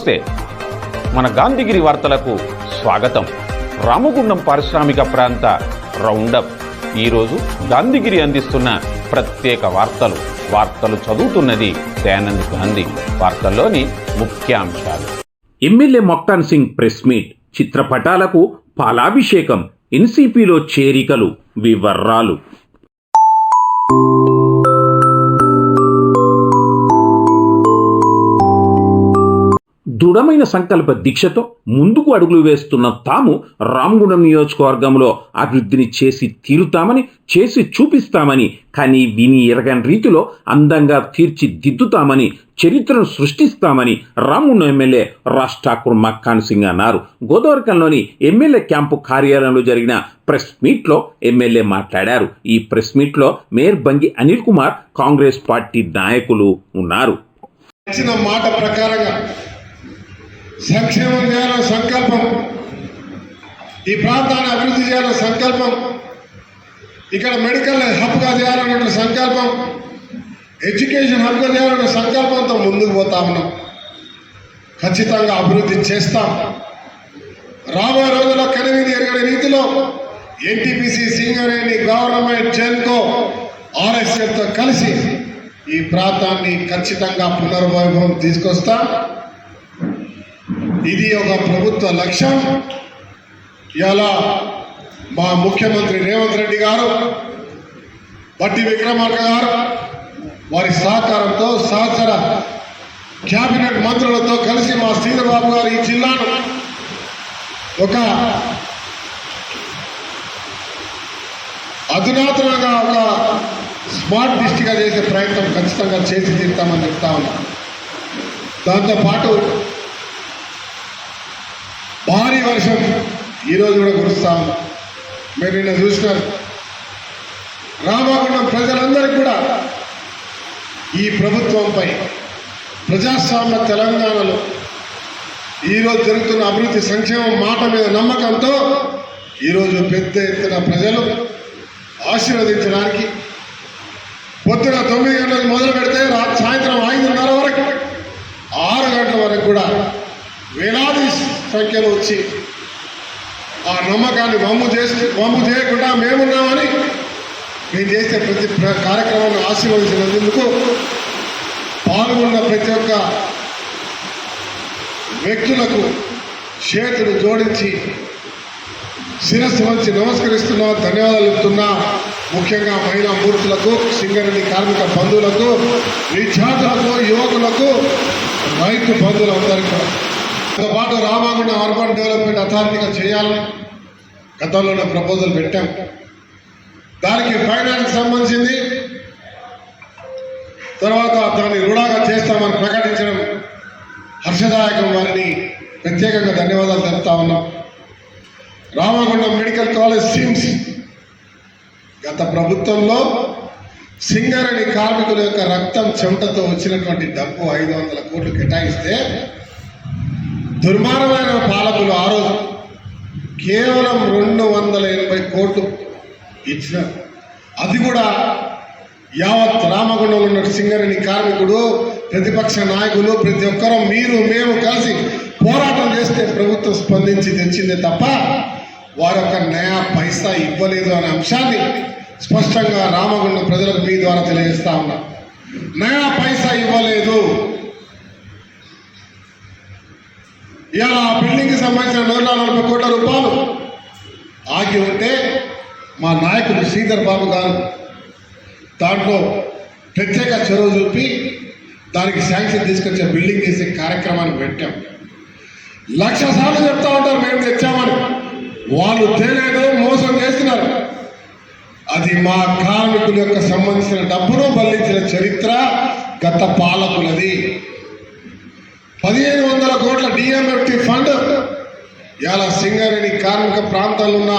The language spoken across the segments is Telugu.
నమస్తే. మన గాంధీగిరి వార్తలకు స్వాగతం. రామగుండం పారిశ్రామిక ప్రాంత రౌండప్. ఈరోజు గాంధీగిరి అందిస్తున్న ప్రత్యేక వార్తలు. వార్తలు చదువుతున్నది దయానంద్ గాంధీ. వార్తల్లోని ముఖ్యాంశాలు. MLA Makkan Singh press meet. చిత్రపటాలకు పాలాభిషేకం. ఎన్సీపీలో చేరికలు. వివరాలు. దృఢమైన సంకల్ప దీక్షతో ముందుకు అడుగులు వేస్తున్న తాము రామగుండం నియోజకవర్గంలో అభివృద్ధిని చేసి తీరుతామని చేసి చూపిస్తామని కానీ విని ఎరగని రీతిలో అందంగా తీర్చిదిద్దుతామని చరిత్రను సృష్టిస్తామని రామగుండం ఎమ్మెల్యే రాజ్ ఠాకూర్ మక్కాన్ సింగ్ అన్నారు. గోదావరికంలోని ఎమ్మెల్యే క్యాంపు కార్యాలయంలో జరిగిన ప్రెస్ మీట్లో ఎమ్మెల్యే మాట్లాడారు. ఈ ప్రెస్ మీట్లో మేయర్ బంగి అనిల్ కుమార్ కాంగ్రెస్ పార్టీ నాయకులు ఉన్నారు. మాట ప్రకారంగా సంక్షేమం చేయాలన్న సంకల్పం. ఈ ప్రాంతాన్ని అభివృద్ధి చేయాలన్న సంకల్పం. ఇక్కడ మెడికల్ హబ్గా చేయాలన్న సంకల్పం. ఎడ్యుకేషన్ హబ్గా చేయాలన్న సంకల్పంతో ముందుకు పోతా ఉన్నాం. ఖచ్చితంగా అభివృద్ధి చేస్తాం. రాబోయే రోజుల్లో కనివిని ఎరగని రీతిలో ఎన్టీపీసీ సింగరేణి గవర్నమెంట్ జెన్కో ఆర్ఎస్ఎఫ్తో కలిసి ఈ ప్రాంతాన్ని ఖచ్చితంగా పునర్వైభవం తీసుకొస్తాం. ఇది ఒక ప్రభుత్వ లక్ష్యం. ఇలా మా ముఖ్యమంత్రి రేవంత్ రెడ్డి గారు బట్టి విక్రమార్క గారు వారి సహకారంతో సహచర క్యాబినెట్ మంత్రులతో కలిసి మా శ్రీధరబాబు గారు ఈ జిల్లాను ఒక అధునాతనంగా ఒక స్మార్ట్ డిస్టిక్గా చేసే ప్రయత్నం ఖచ్చితంగా చేసి తీరుతామని చెప్తా ఉన్నాం. దాంతోపాటు భారీ వర్షం ఈరోజు కూడా కురుస్తా ఉంది. మీరు నిన్న చూసినారు. రామగుండం ప్రజలందరికీ కూడా ఈ ప్రభుత్వంపై ప్రజాస్వామ్య తెలంగాణలో ఈరోజు జరుగుతున్న అభివృద్ధి సంక్షేమం మాట మీద నమ్మకంతో ఈరోజు పెద్ద ఎత్తున ప్రజలు ఆశీర్వదించడానికి పొద్దున తొమ్మిది గంటలకు మొదలు పెడితే సాయంత్రం ఐదున్నర వరకు ఆరు గంటల వరకు కూడా వేలాది సంఖ్యలో వచ్చి ఆ నమ్మకాన్ని వమ్ము చేసి వమ్ము చేయకుండా మేమున్నామని మేము చేసే ప్రతి కార్యక్రమాన్ని ఆశీర్వదించినందుకు పాల్గొన్న ప్రతి ఒక్క వ్యక్తులకు చేతులు జోడించి శిరస్సు వంచి నమస్కరిస్తున్నా ధన్యవాదాలు చెప్తున్నా. ముఖ్యంగా మహిళా మూర్తులకు సింగరేణి కార్మిక బంధువులకు విద్యార్థులకు యువకులకు రైతు బంధువులందరికీ దాంతో పాటు రామగుండం అర్బన్ డెవలప్మెంట్ అథారిటీగా చేయాలని గతంలోనే ప్రపోజల్ పెట్టాం. దానికి ఫైనాన్స్ సంబంధించింది. తర్వాత దాన్ని రుణాగా చేస్తామని ప్రకటించడం హర్షదాయకం వారిని ప్రత్యేకంగా ధన్యవాదాలు తెలుపుతా ఉన్నాం. రామగుండం మెడికల్ కాలేజ్ సిమ్స్ గత ప్రభుత్వంలో సింగరణి కార్మికుల యొక్క రక్తం చెమటతో వచ్చినటువంటి డబ్బు ఐదు వందల కోట్లు కేటాయిస్తే దుర్మార్గమైన పాలకులు ఆ రోజు కేవలం రెండు వందల ఎనభై కోట్లు ఇచ్చినారు. అది కూడా యావత్ రామగుండంలో ఉన్న సింగరేణి కార్మికుడు ప్రతిపక్ష నాయకులు ప్రతి ఒక్కరూ మీరు మేము కలిసి పోరాటం చేస్తే ప్రభుత్వం స్పందించి తెచ్చిందే తప్ప వారి యొక్క నయా పైసా ఇవ్వలేదు అనే అంశాన్ని స్పష్టంగా రామగుండం ప్రజలకు మీ ద్వారా తెలియజేస్తా ఉన్నా. నయా పైసా ఇవ్వలేదు. ఇవాళ ఆ బిల్డింగ్కి సంబంధించిన నూట నలభై కోట్ల రూపాయలు. ఆగి ఉంటే మా నాయకుడు శ్రీధర్ బాబు గారు దాంట్లో ప్రత్యేక చొరవ చూపి దానికి శాంక్షన్ తీసుకొచ్చే బిల్డింగ్ చేసే కార్యక్రమాన్ని పెట్టాం. లక్ష సార్లు చెప్తా ఉంటారు మేము తెచ్చామని. వాళ్ళు తెలియదు మోసం చేస్తున్నారు. అది మా కార్మికుల యొక్క సంబంధించిన డబ్బును బలించిన చరిత్ర గత పాలకులది. పదిహేను వందల కోట్ల డిఎంఎఫ్టి ఫండ్ ఇలా సింగరేణి కార్మిక ప్రాంతాల్లో ఉన్న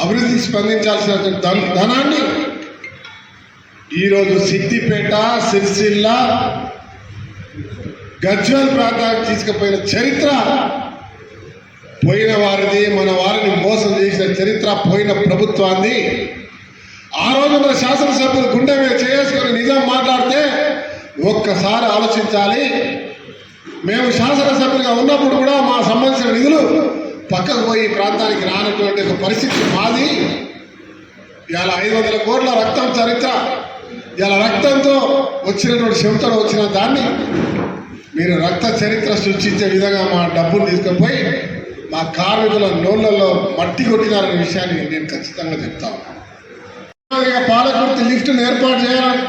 అభివృద్ధి స్పందించాల్సిన ధనాన్ని ఈరోజు సిద్దిపేట సిరిసిల్ల గజ్వల్ ప్రాంతానికి తీసుకుపోయిన చరిత్ర పోయిన వారిది మన వారిని మోసం చేసిన చరిత్ర పోయిన ప్రభుత్వాన్ని ఆ రోజున శాసనసభ్యులు గుండె మీద చేసుకొని నిజం మాట్లాడితే ఒక్కసారి ఆలోచించాలి. మేము శాసనసభ్యులుగా ఉన్నప్పుడు కూడా మా సంబంధించిన నిధులు పక్కకు పోయి ప్రాంతానికి రానటువంటి ఒక పరిస్థితి మాది. ఇవాళ ఐదు వందల కోట్ల రక్తం చరిత్ర. ఇవాళ రక్తంతో వచ్చినటువంటి చెమటలో వచ్చిన దాన్ని మీరు రక్త చరిత్ర సృష్టించే విధంగా మా డబ్బులు తీసుకుపోయి మా కార్మికుల నోళ్ళలో మట్టి కొట్టినారనే విషయాన్ని నేను ఖచ్చితంగా చెప్తాను పాలకుర్తి లిఫ్ట్ను ఏర్పాటు చేయాలని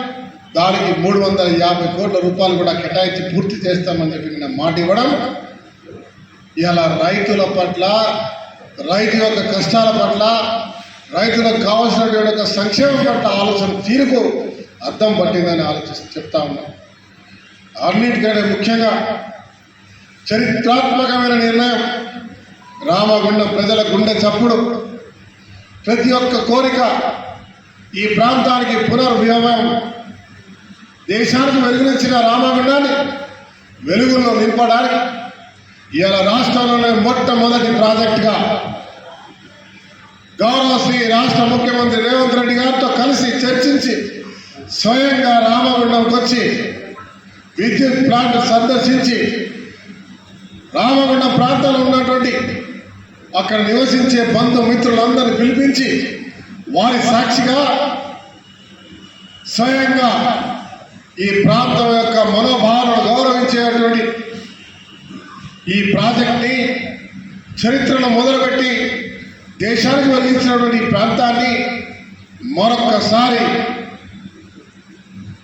దానికి మూడు వందల యాభై కోట్ల రూపాయలు కూడా కేటాయించి పూర్తి చేస్తామని చెప్పి నిన్న మాట ఇవ్వడం. ఇలా రైతుల పట్ల రైతు యొక్క కష్టాల పట్ల రైతులకు కావాల్సినటువంటి యొక్క సంక్షేమం పట్ల ఆలోచన తీరుకు అర్థం పట్టిందని ఆలోచిస్తూ చెప్తా ఉన్నాం. అన్నిటికంటే ముఖ్యంగా చరిత్రాత్మకమైన నిర్ణయం రామగుండ ప్రజల గుండె చప్పుడు. ప్రతి ఒక్క కోరిక ఈ ప్రాంతానికి పునర్వ్యూహం దేశానికి వెలుగునిచ్చిన రామగుండాన్ని వెలుగులో నింపడానికి ఇవాళ రాష్ట్రంలోనే మొట్టమొదటి ప్రాజెక్టుగా గౌరవ శ్రీ రాష్ట్ర ముఖ్యమంత్రి రేవంత్ రెడ్డి గారితో కలిసి చర్చించి స్వయంగా రామగుండంకి వచ్చి విద్యుత్ ప్లాంట్ సందర్శించి రామగుండం ప్రాంతంలో ఉన్నటువంటి అక్కడ నివసించే బంధుమిత్రులందరినీ పిలిపించి వారి సాక్షిగా స్వయంగా ఈ ప్రాంతం యొక్క మనోభావాలను గౌరవించేటువంటి ఈ ప్రాజెక్ట్ని చరిత్రను మొదలుపెట్టి దేశానికి వెలిగించినటువంటి ఈ ప్రాంతాన్ని మరొక్కసారి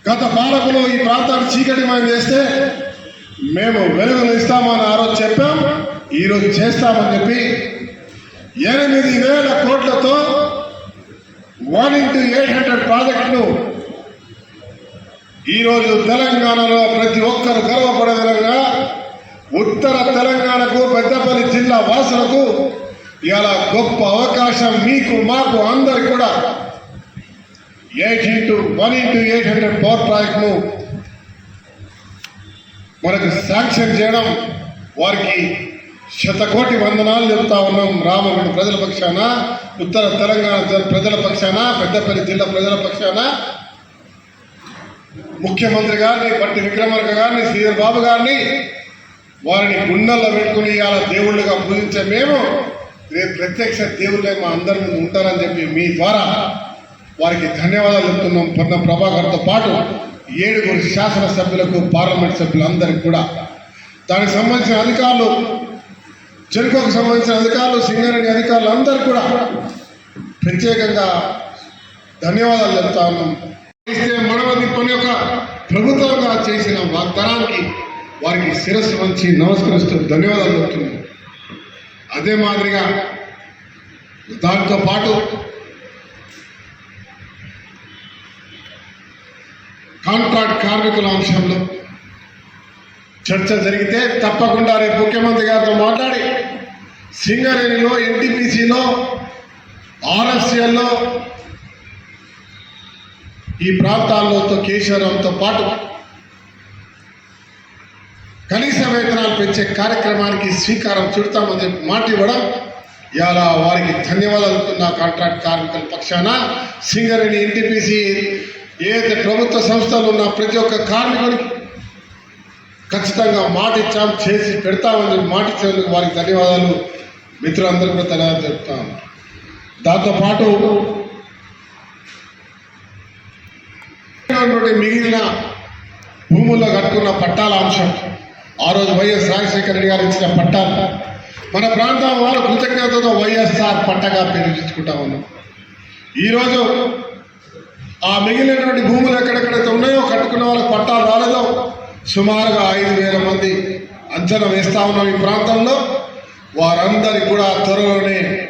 గత పాలకులు ఈ ప్రాంతాన్ని చీకటిమయం చేస్తే మేము వెలుగులు ఇస్తామని ఆ రోజు చెప్పాం ఈరోజు చేస్తామని చెప్పి ఎనిమిది వేల కోట్లతో వన్ ఇంటూ ఎయిట్ హండ్రెడ్ ప్రాజెక్టును ఈరోజు తెలంగాణలో ప్రతి ఒక్కరు గర్వపడే విధంగా ఉత్తర తెలంగాణకు పెద్దపల్లి జిల్లా వాసులకు ఇలా గొప్ప అవకాశం మీకు మాకు అందరికి కూడా. Eight into one into eight hundred power ప్రాజెక్ట్ను మనకు శాంక్షన్ చేయడం వారికి శతకోటి వందనాలు చెప్తా ఉన్నాం రామగుడి ప్రజల పక్షాన ఉత్తర తెలంగాణ ప్రజల పక్షాన పెద్దపల్లి జిల్లా ప్రజల పక్షాన. ముఖ్యమంత్రి గారిని బట్టి విక్రమార్క గారిని శ్రీధర్ బాబు గారిని వారిని గుండెల్లో పెట్టుకుని ఇవాళ దేవుళ్ళుగా పూజించే మేము రేపు ప్రత్యక్ష దేవుళ్ళే మా అందరి ముందు ఉంటారని చెప్పి మీ ద్వారా వారికి ధన్యవాదాలు చెప్తున్నాం. పొన్న ప్రభాకర్తో పాటు ఏడుగురు శాసనసభ్యులకు పార్లమెంట్ సభ్యులందరికీ కూడా. దానికి సంబంధించిన అధికారులు చెరుకుకు సంబంధించిన అధికారులు సింగరేణి అధికారులు అందరూ కూడా ప్రత్యేకంగా ధన్యవాదాలు చెప్తా ఉన్నాం. ఇస్తే మడవది పని యొక్క ప్రభుత్వంగా చేసిన వాగ్దానానికి వారికి శిరస్సు వంచి నమస్కరిస్తూ ధన్యవాదాలు చెప్తున్నాను. అదే మాదిరిగా దాంతో పాటు కాంట్రాక్ట్ కార్మికుల అంశంలో చర్చ జరిగితే తప్పకుండా రేపు ముఖ్యమంత్రి గారితో మాట్లాడి సింగరేణిలో ఎన్టీపీసీలో ఆర్ఎస్ఎల్లో ఈ ప్రాంతాల్లో కేశవరావుతో పాటు కనీస వేతనాలు పెంచే కార్యక్రమానికి శ్రీకారం చుడతామని మాట ఇవ్వడం ఇలా వారికి ధన్యవాదాలు నా కాంట్రాక్ట్ కార్మికుల పక్షాన సింగరేణి ఎన్టీపీసీ ఏదైతే ప్రభుత్వ సంస్థలు ఉన్న ప్రతి ఒక్క కార్మికుడికి ఖచ్చితంగా మాట ఇచ్చాం చేసి పెడతామని మాట ఇచ్చేందుకు వారికి ధన్యవాదాలు. మిత్రులందరికీ కూడా ధన్యవాదాలు చెప్తాం. దాంతోపాటు ఉన్నటువంటి మిగిలిన భూముల్లో కట్టుకున్న పట్టాల అంశం. ఆ రోజు వైఎస్ రాజశేఖర రెడ్డి గారు ఇచ్చిన పట్టాలు. మన ప్రాంతం వారు కృతజ్ఞతతో వైఎస్ఆర్ పట్టగా పిలిపించుకుంటా ఉన్నాం ఈరోజు ఆ మిగిలినటువంటి భూములు ఎక్కడెక్కడైతే ఉన్నాయో కట్టుకున్న వాళ్ళకి పట్టాలు రాలేదో సుమారుగా ఐదు వేల మంది అంచనా వేస్తా ఉన్నాం ఈ ప్రాంతంలో. వారందరికీ కూడా త్వరలోనే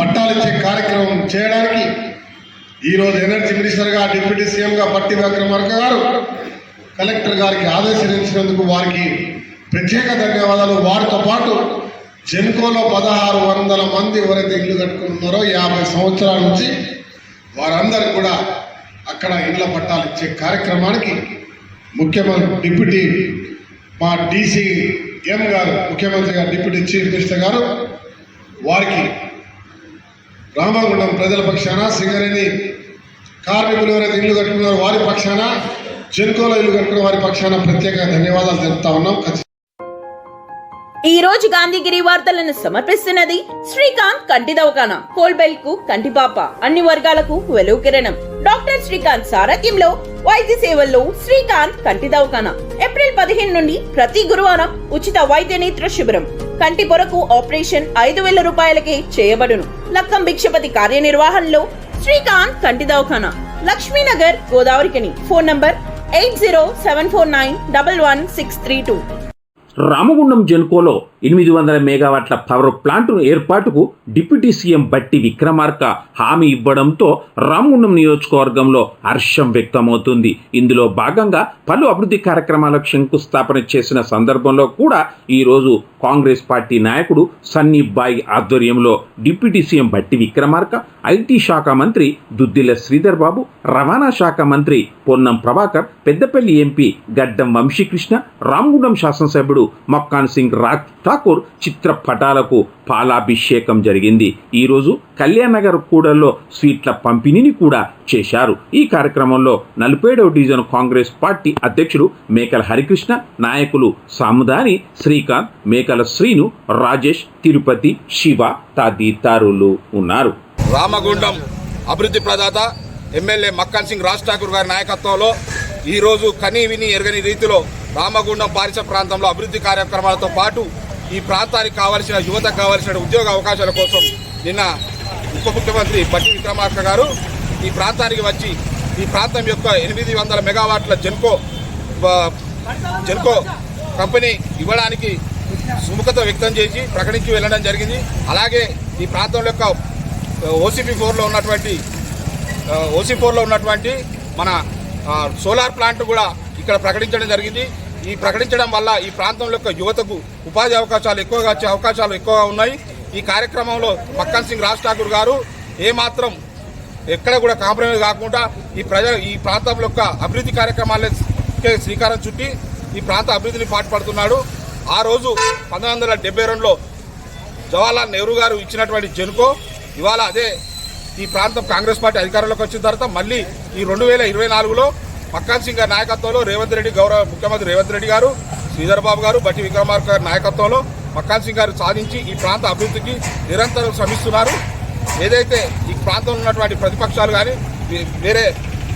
పట్టాలు ఇచ్చే కార్యక్రమం చేయడానికి ఈరోజు ఎనర్జీ మినిస్టర్గా డిప్యూటీ సీఎంగా పట్టి విక్రమార్క గారు కలెక్టర్ గారికి ఆదేశించినందుకు వారికి ప్రత్యేక ధన్యవాదాలు. వారితో పాటు జెన్కోలో పదహారు వందల మంది ఎవరైతే ఇల్లు కట్టుకుంటున్నారో యాభై సంవత్సరాల నుంచి వారందరూ కూడా అక్కడ ఇళ్ళ పట్టాలు ఇచ్చే కార్యక్రమానికి ముఖ్యమంత్రి డిప్యూటీ మా డీసీ ఎం గారు ముఖ్యమంత్రి గారు డిప్యూటీ చీఫ్ మినిస్టర్ గారు వారికి రామగుండం ప్రజల పక్షాన సింగరేణి కార్మికులు ఎవరైతే ఇల్లు కట్టుకున్నారో వారి పక్షాన జెన్కోలో ఇల్లు కట్టుకున్న వారి పక్షాన ప్రత్యేక ధన్యవాదాలు తెలుపుతా ఉన్నాం. ఈ రోజు గాంధీగిరి వార్తలను సమర్పిస్తున్నది శ్రీకాంత్ కంటి దవాఖాన కోల్బెల్కు కంటిపాప అన్ని వర్గాలకు వెలువ కిరణం. డాక్టర్ శ్రీకాంత్ సారథ్యంలో వైద్య సేవల్లో శ్రీకాంత్ కంటి దవకాన. ఏప్రిల్ పదిహేను నుండి ప్రతి గురువారం ఉచిత వైద్య నేత్ర శిబిరం. కంటి పొరకు ఆపరేషన్ ఐదు వేల రూపాయలకే చేయబడును. లక్కం భిక్షపతి కార్యనిర్వహణలో శ్రీకాంత్ కంటి దవాఖాన. Lakshminagar Godavarikhani. Phone number eight zero seven four nine double one six three two. Ramagundam జెన్కోలో ఎనిమిది వందల మెగావాట్ల పవర్ ప్లాంట్ ఏర్పాటుకు డిప్యూటీ సీఎం బట్టి విక్రమార్క హామీ ఇవ్వడంతో రామగుండం నియోజకవర్గంలో హర్షం వ్యక్తమవుతుంది. ఇందులో భాగంగా పలు అభివృద్ధి కార్యక్రమాలకు శంకుస్థాపన చేసిన సందర్భంలో కూడా ఈరోజు కాంగ్రెస్ పార్టీ నాయకుడు సన్నీ బాయ్ ఆధ్వర్యంలో deputy CM Bhatti Vikramarka IT శాఖ మంత్రి దుద్దిల శ్రీధర్ బాబు రవాణా శాఖ మంత్రి పొన్నం ప్రభాకర్ పెద్దపల్లి ఎంపీ గడ్డం వంశీకృష్ణ రామగుండం శాసనసభ్యుడు మక్కాన్ సింగ్ రాజ్ ఠాకూర్ చిత్రపటాలకు పాలాభిషేకం జరిగింది. ఈరోజు కళ్యాణ్ నగర్ కూడల్లో స్వీట్ల పంపిణీని కూడా చేశారు. ఈ కార్యక్రమంలో నలభైడవ డివిజన్ కాంగ్రెస్ పార్టీ అధ్యక్షుడు మేకల హరికృష్ణ నాయకులు సాముదాని శ్రీకాంత్ మేకల శ్రీను రాజేష్ తిరుపతి శివ తదితరులు ఉన్నారు. రామగుండం అభివృద్ధి ప్రదాత ఎమ్మెల్యే మక్కన్ సింగ్ రాజ్ ఠాకూర్ గారి నాయకత్వంలో ఈరోజు కనీ విని ఎరగని రీతిలో రామగుండం పారిశ్ర ప్రాంతంలో అభివృద్ధి కార్యక్రమాలతో పాటు ఈ ప్రాంతానికి కావలసిన యువతకు కావలసిన ఉద్యోగ అవకాశాల కోసం నిన్న ఉప ముఖ్యమంత్రి బట్టి విక్రమార్క గారు ఈ ప్రాంతానికి వచ్చి ఈ ప్రాంతం యొక్క ఎనిమిది వందల మెగావాట్ల జెన్కో జెన్కో కంపెనీ ఇవ్వడానికి సుముఖత వ్యక్తం చేసి ప్రకటించి వెళ్ళడం జరిగింది. అలాగే ఈ ప్రాంతం యొక్క ఓసీపీ ఫోర్లో ఉన్నటువంటి ఓసీ ఫోర్లో ఉన్నటువంటి మన సోలార్ ప్లాంట్ కూడా ఇక్కడ ప్రకటించడం జరిగింది. ఈ ప్రకటించడం వల్ల ఈ ప్రాంతం యొక్క యువతకు ఉపాధి అవకాశాలు ఎక్కువగా వచ్చే అవకాశాలు ఎక్కువగా ఉన్నాయి. ఈ కార్యక్రమంలో మక్కన్ సింగ్ రాజ్ ఠాకూర్ గారు ఏమాత్రం ఎక్కడ కూడా కాంప్రమైజ్ కాకుండా ఈ ప్రజ ఈ ప్రాంతం యొక్క అభివృద్ధి కార్యక్రమాలకే శ్రీకారం చుట్టి ఈ ప్రాంత అభివృద్ధిని పాటుపడుతున్నాడు. ఆ రోజు పంతొమ్మిది వందల డెబ్బై రెండులో జవహర్లాల్ నెహ్రూ గారు ఇచ్చినటువంటి జనుకో ఇవాళ అదే ఈ ప్రాంతం కాంగ్రెస్ పార్టీ అధికారంలోకి వచ్చిన తర్వాత మళ్ళీ ఈ రెండు వేల ఇరవై నాలుగులో మక్కాన్ సింగ్ గారి నాయకత్వంలో రేవంత్ రెడ్డి గౌరవ ముఖ్యమంత్రి రేవంత్ రెడ్డి గారు శ్రీధర్ బాబు గారు బట్టి విక్రమార్క గారి నాయకత్వంలో మక్కాన్ సింగ్ గారు సాధించి ఈ ప్రాంత అభివృద్ధికి నిరంతరం శ్రమిస్తున్నారు. ఏదైతే ఈ ప్రాంతంలో ఉన్నటువంటి ప్రతిపక్షాలు కానీ వేరే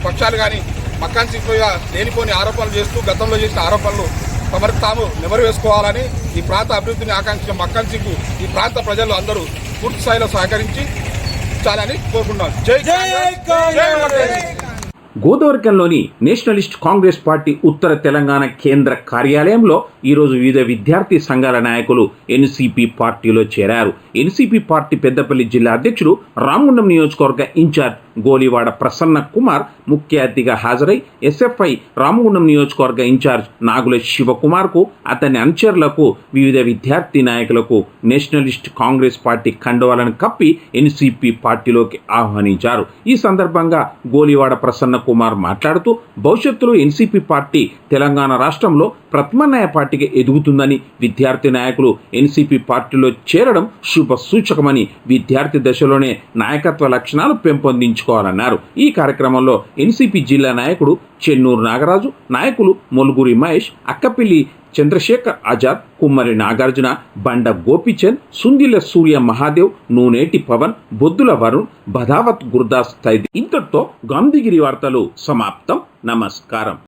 పక్షాలు కానీ మక్కాన్ సింగ్ మీద లేనిపోని ఆరోపణలు చేస్తూ గతంలో చేసిన ఆరోపణలు తమకు తాము నెమరు వేసుకోవాలని ఈ ప్రాంత అభివృద్ధిని ఆకాంక్షించిన మక్కన్ సింగ్ ఈ ప్రాంత ప్రజలు అందరూ పూర్తి స్థాయిలో సహకరించి చాలని కోరుకుంటున్నాను జై జై. గోదావరికంలోని నేషనలిస్ట్ కాంగ్రెస్ పార్టీ ఉత్తర తెలంగాణ కేంద్ర కార్యాలయంలో ఈరోజు వివిధ విద్యార్థి సంఘాల నాయకులు ఎన్సీపీ పార్టీలో చేరారు. ఎన్సీపీ పార్టీ పెద్దపల్లి జిల్లా అధ్యక్షుడు రామగుండం నియోజకవర్గ ఇన్ఛార్జ్ గోలివాడ ప్రసన్న కుమార్ ముఖ్య అతిథిగా హాజరై ఎస్ఎఫ్ఐ రామగుండం నియోజకవర్గ ఇన్ఛార్జ్ నాగుల శివకుమార్కు అతని అనుచరులకు వివిధ విద్యార్థి నాయకులకు నేషనలిస్ట్ కాంగ్రెస్ పార్టీ కండవాలను కప్పి ఎన్సీపీ పార్టీలోకి ఆహ్వానించారు. ఈ సందర్భంగా గోలివాడ ప్రసన్న కుమార్ మాట్లాడుతూ భవిష్యత్తులో ఎన్సీపీ పార్టీ తెలంగాణ రాష్ట్రంలో ప్రత్మన్నాయ పార్టీకి ఎదుగుతుందని విద్యార్థి నాయకులు ఎన్సీపీ పార్టీలో చేరడం శుభ సూచకమని విద్యార్థి దశలోనే నాయకత్వ లక్షణాలు పెంపొందించారు. పెంపొందించుకోవాలన్నారు ఈ కార్యక్రమంలో ఎన్సీపీ జిల్లా నాయకుడు చెన్నూరు నాగరాజు నాయకులు మొలుగురి మహేష్ అక్కపిల్లి చంద్రశేఖర్ ఆజాద్ కుమ్మరి నాగార్జున బండ గోపిచంద్ సుందిల సూర్య మహాదేవ్ నూనేటి పవన్ బొద్దుల వరుణ్ బదావత్ గురుదాస్ తైది ఇంతటితో గాంధీగిరి వార్తలు సమాప్తం. నమస్కారం.